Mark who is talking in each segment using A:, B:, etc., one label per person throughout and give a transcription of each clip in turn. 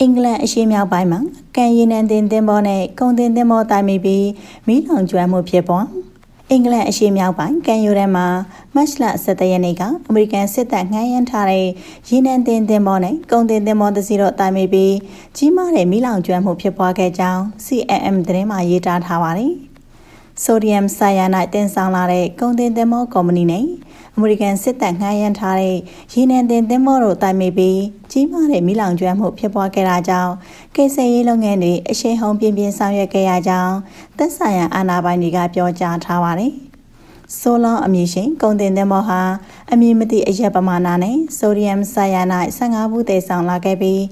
A: အင်္ဂလန်အရှေ့မြောက်ပိုင်းမှာကန်ရီနန်တင်တင်ဘောနဲ့ကုံတင်တင်ဘောတိုင်မိပြီးမိလောင်ကျွမ်းမှုဖြစ်ပေါ်အင်္ဂလန်အရှေ့မြောက်ပိုင်းကန်ယူရန်မှာမတ်လ17ရက်နေ့ကအမေရိကန်စစ်တပ်ငှားရမ်းထားတဲ့ရီနန်တင်တင်ဘောနဲ့ကုံတင်တင်ဘောတစ်စီတော့တိုင်မိပြီးကြီးမားတဲ့မိလောင်ကျွမ်းမှုဖြစ်ပွားခဲ့ကြောင်း CNM သတင်းမှာရေးသားထားပါတယ်။ဆိုဒီယမ်ဆိုင်ယာနိုက်တင်ဆောင်လာတဲ့ကုံတင်တင်မောကုမ္ပဏီနဲ့ အမေရိကန်စစ်တပ်ငှားရမ်းထားတဲ့ရေနံတင်သင်္ဘောတို့တိုင်မိပြီးကြီးမားတဲ့မိလောင်ကျွမ်းမှုဖြစ်ပွားခဲ့တာကြောင့်ကိစ္စရေးလုပ်ငန်းတွေအရှိန်ဟုန်ပြင်းပြင်းဆောင်ရွက်ခဲ့ရကြောင်းသက်ဆိုင်ရာအာဏာပိုင်တွေကပြောကြားထားပါတယ်။ဆိုလွန်အမည်ရှင်ကုန်တင်သင်္ဘောဟာအမည်မသိအရက်ပမာဏနဲ့ဆိုဒီယမ်ဆာယာနိုက်15ဘူးသေဆောင်လာခဲ့ပြီး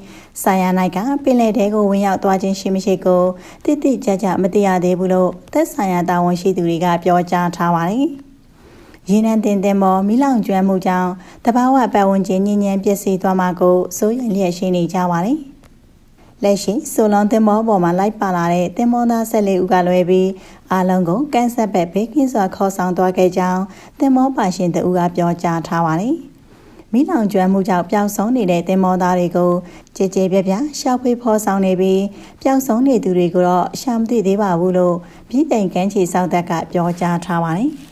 A: ဆာယာနိုက်ကပင်လယ်ထဲကိုဝင်ရောက်သွားခြင်းရှိမရှိကိုတိတိကျကျမသိရသေးဘူးလို့သက်ဆိုင်ရာတာဝန်ရှိသူတွေကပြောကြားထားပါတယ်။ ရေနံတင်တင်မော်မိလောင်ကျွမ်းမှုကြောင့်တဘာဝပတ်ဝန်းကျင်ညဉ့်ညံပျက်စီးသွားမှာကိုစိုးရိမ်လျက်ရှိနေကြပါတယ်။လက်ရှိဆိုလွန်တင်မောပေါ်မှာလိုက်ပါလာတဲ့တင်မောသား14ဦးကလွဲပြီးအားလုံးကိုကန်ဆက်ဘက်ဘေးကင်းစွာခေါ်ဆောင်သွားခဲ့ကြောင်းတင်မောပါရှင်တဦးကပြောကြားထားပါတယ်။မိလောင်ကျွမ်းမှုကြောင့်ပျောက်ဆုံးနေတဲ့တင်မောသားတွေကိုကြည်ကြည်ပြပြရှောက်ဖွေးဖော်ဆောင်နေပြီးပျောက်ဆုံးနေသူတွေကိုတော့ရှာမသိသေးပါဘူးလို့ပြည်တိုင်ကန်းချီစောက်သက်ကပြောကြားထားပါတယ်။